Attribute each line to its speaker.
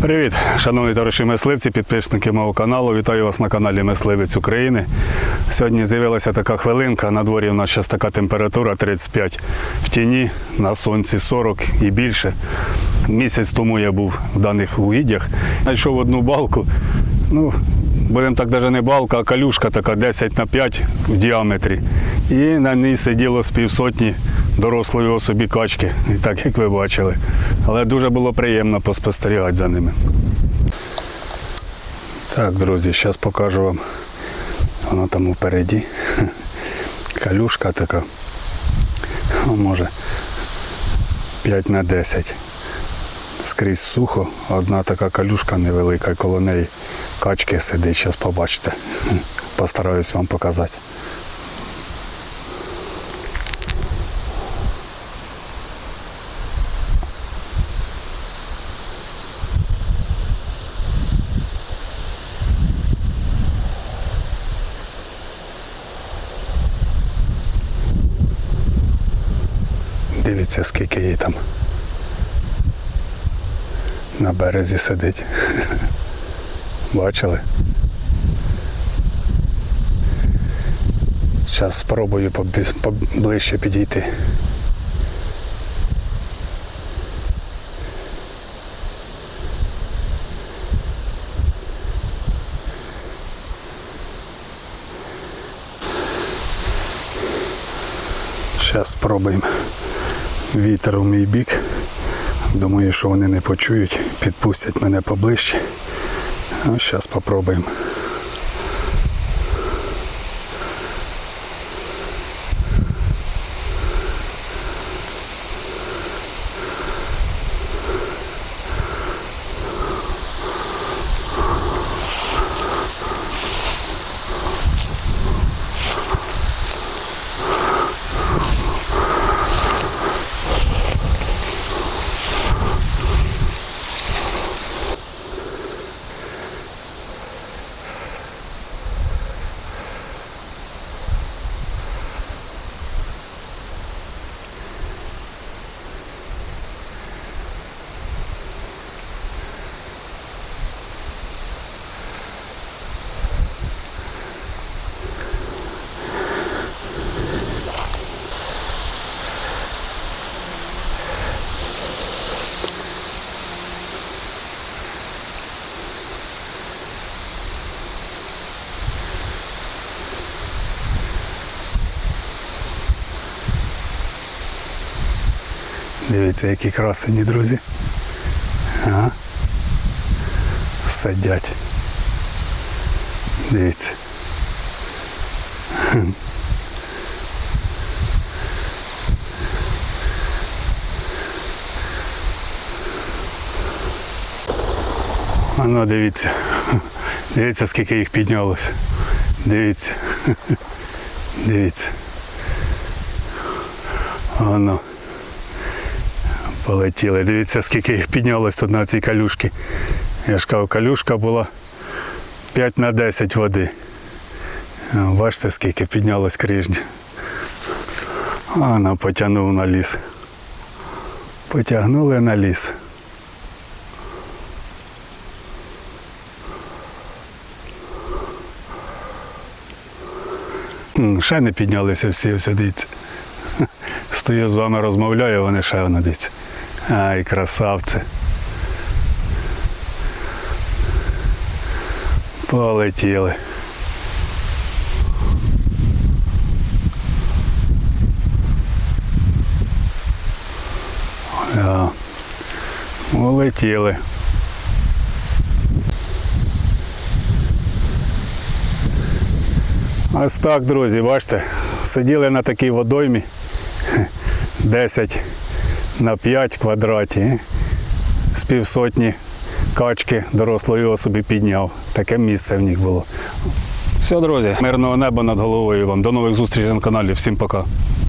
Speaker 1: Привіт, шановні товариші мисливці, підписники мого каналу. Вітаю вас на каналі Мисливець України. Сьогодні з'явилася така хвилинка. На дворі у нас зараз така температура 35 в тіні, на сонці 40 і більше. Місяць тому я був в даних угіддях. Знайшов одну балку. Ну, будемо так навіть не балка, а калюшка така 10 на 5 в діаметрі. І на ній сиділо з півсотні дорослої особі качки, і так як ви бачили. Але дуже було приємно поспостерігати за ними. Так, друзі, зараз покажу вам. Воно там впереді. Калюшка така. Ну, може 5 на 10. Скрізь сухо, одна така калюшка невелика, коло неї качки сидить, зараз побачите. Постараюсь вам показати. Дивіться, скільки їй там на березі сидить. Бачили? Зараз спробую поближче підійти. Зараз спробуємо вітер у мій бік. Думаю, що вони не почують, підпустять мене поближче. Ну, зараз спробуємо. Дивіться, які красені, друзі. Ага. Сидять. Дивіться. Хм. А ну дивіться. Дивіться, скільки їх піднялося. Дивіться. Дивіться. Воно. Полетіли. Дивіться, скільки їх піднялось тут на цій калюшці. Я ж кажу, калюшка була 5 на 10 води. Бачите, скільки піднялось крижня. А вона потягнув на ліс. Потягнули на ліс. Ще не піднялися всі, ось дивіться. Стою з вами розмовляю, вони ще дивіться. Ай, красавці. Полетіли. Да. Улетіли. Ось так, друзі, бачите, сиділи на такій водоймі 10 на 5 квадраті. З півсотні качки дорослої особи підняв. Таке місце в них було. Все, друзі, мирного неба над головою вам. До нових зустрічей на каналі. Всім пока.